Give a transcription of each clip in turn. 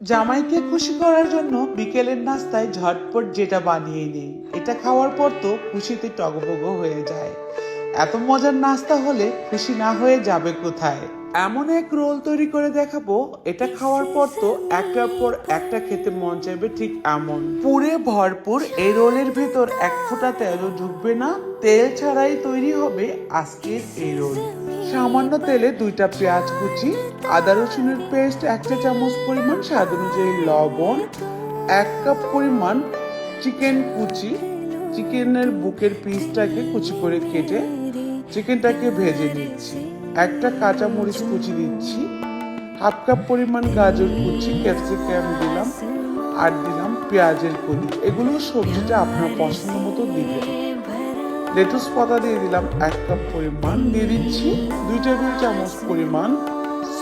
জামাইকে খুশি করার জন্য বিকেলের নাস্তায় ঝটপট যেটা বানিয়ে নিই। এটা খাওয়ার পর তো খুশিতে টগবগ হয়ে যায়। এত মজার নাস্তা হলে খুশি না হয়ে যাবে কোথায়? এমন এক রোল তৈরি করে দেখাবো। এটা খাওয়ার পর তো একটার পর একটা খেতে মন চাইবে ঠিক এমন। পুরে ভরপুর এই রোলের ভেতর এক ফোঁটা তেলও ঢুকবে না। তেল ছাড়াই তৈরি হবে আজকের এই রোল। সামান্য তেলে দুইটা পেঁয়াজ কুচি আদা রসুনের পেস্ট একটা চামচ পরিমাণ স্বাদ অনুযায়ী লবণ, এক কাপ পরিমাণ চিকেন কুচি। চিকেনের বুকের পিসটাকে কুচি করে কেটে চিকেনটাকে ভেজে নিচ্ছি। একটা কাঁচা মরিচ কুচি দিচ্ছি। হাফ কাপ পরিমাণ গাজর কুচি ক্যাপসিকাম দিলাম, আর দিলাম পেঁয়াজের কলি এগুলো সবজিটা আপনার পছন্দ মতো দিবেন। লেটুস পাতা দিয়ে দিলাম এক কাপ পরিমাণ। দিয়ে দিচ্ছি দুই টেবিল চামচ পরিমাণ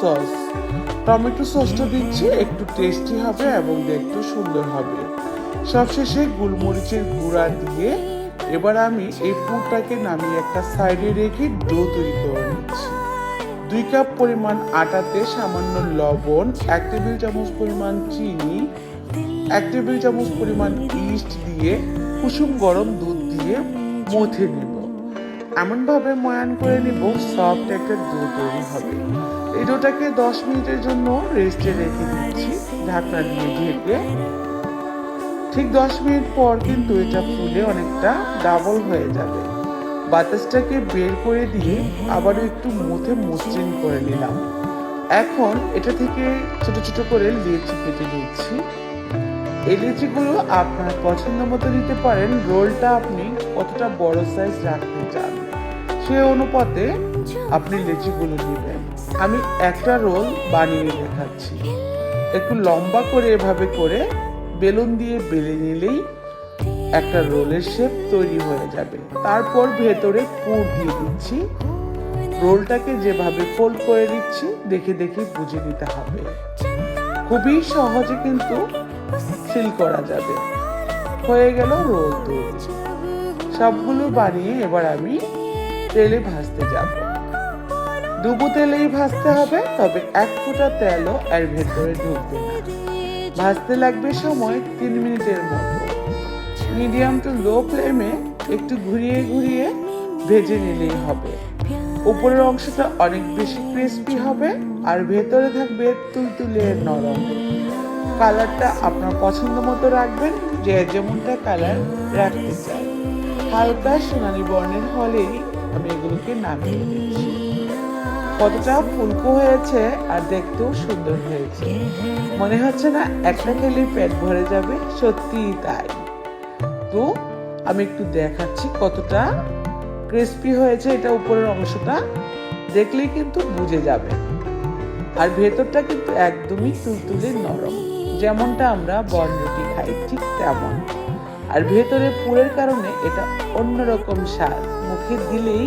সস টমেটো সসটা দিচ্ছি, একটু টেস্টি হবে এবং দেখতে সুন্দর হবে। সবশেষে গোলমরিচের গুঁড়া দিয়ে এবার আমি এই পুরটাকে নামিয়ে একটা সাইডে রেখে ডো তৈরি করে নিচ্ছি। দুই কাপ পরিমাণ আটাতে সামান্য লবণ, এক টেবিল চামচ পরিমাণ চিনি, এক টেবিল চামচ পরিমাণ ইস্ট দিয়ে কুসুম গরম দুধ দিয়ে মথে নেব। এমনভাবে ময়ান করে নিব সফট একটা ডো তৈরি হবে। এই দশ মিনিটের জন্য রেস্টে রেখে দিচ্ছি, ঢাকনা দিয়ে ঢেকে। ঠিক দশ মিনিট পর কিন্তু এটা ফুলে অনেকটা ডাবল হয়ে যাবে। বাতাসটাকে বের করে দিয়ে আবারও একটু মুথে মসৃণ করে নিলাম। এখন এটা থেকে ছোট ছোট করে লেচি কেটে নিচ্ছি। এই লিচিগুলো আপনার পছন্দ মতো নিতে পারেন, রোলটা আপনি কতটা বড় সাইজ রাখতে চান, সে অনুপাতে আপনি লিচিগুলো নেবেন আমি একটা রোল বানিয়ে দেখাচ্ছি। একটু লম্বা করে এভাবে করে বেলুন দিয়ে বেলে নিলেই একটা রোলের শেপ তৈরি হয়ে যাবে। তারপর ভেতরে পুর দিয়ে দিচ্ছি। রোলটাকে যেভাবে ফোল্ড করে দিচ্ছি দেখে দেখে বুঝে নিতে হবে। খুবই সহজে কিন্তু সিল করা যাবে। হয়ে গেল রোল তৈরি সবগুলো বানিয়ে এবার আমি তেলে ভাজতে যাব। ডুবো তেলেই ভাজতে হবে, তবে এক ফোঁটা তেলও এর ভেতরে ঢুকবে না। ভাজতে লাগবে সময় তিন মিনিটের মতো। মিডিয়াম টু লো ফ্লেমে একটু ঘুরিয়ে ঘুরিয়ে ভেজে নিলেই হবে। উপরের অংশটা অনেক বেশি ক্রিস্পি হবে আর ভেতরে থাকবে তুলতুলে নরম। কালারটা আপনার পছন্দ মতো রাখবেন, যে যেমনটা কালার রাখতে চাই হালকা সোনালি বর্ণের হলেই আমি এগুলোকে নামিয়ে দিচ্ছি। কতটা ফুলকো হয়েছে আর দেখতেও সুন্দর হয়েছে। মনে হচ্ছে না একটা খেলে পেট ভরে যাবে, সত্যিই তাই। তো আমি একটু দেখাচ্ছি কতটা ক্রিস্পি হয়েছে এটা উপরের অংশটা, দেখলেই কিন্তু বুঝে যাবে। আর ভেতরটা কিন্তু একদমই তুলতুলে নরম, যেমনটা আমরা বন রুটি খাই ঠিক তেমন। আর ভেতরে পুরের কারণে এটা অন্যরকম স্বাদ, মুখে দিলেই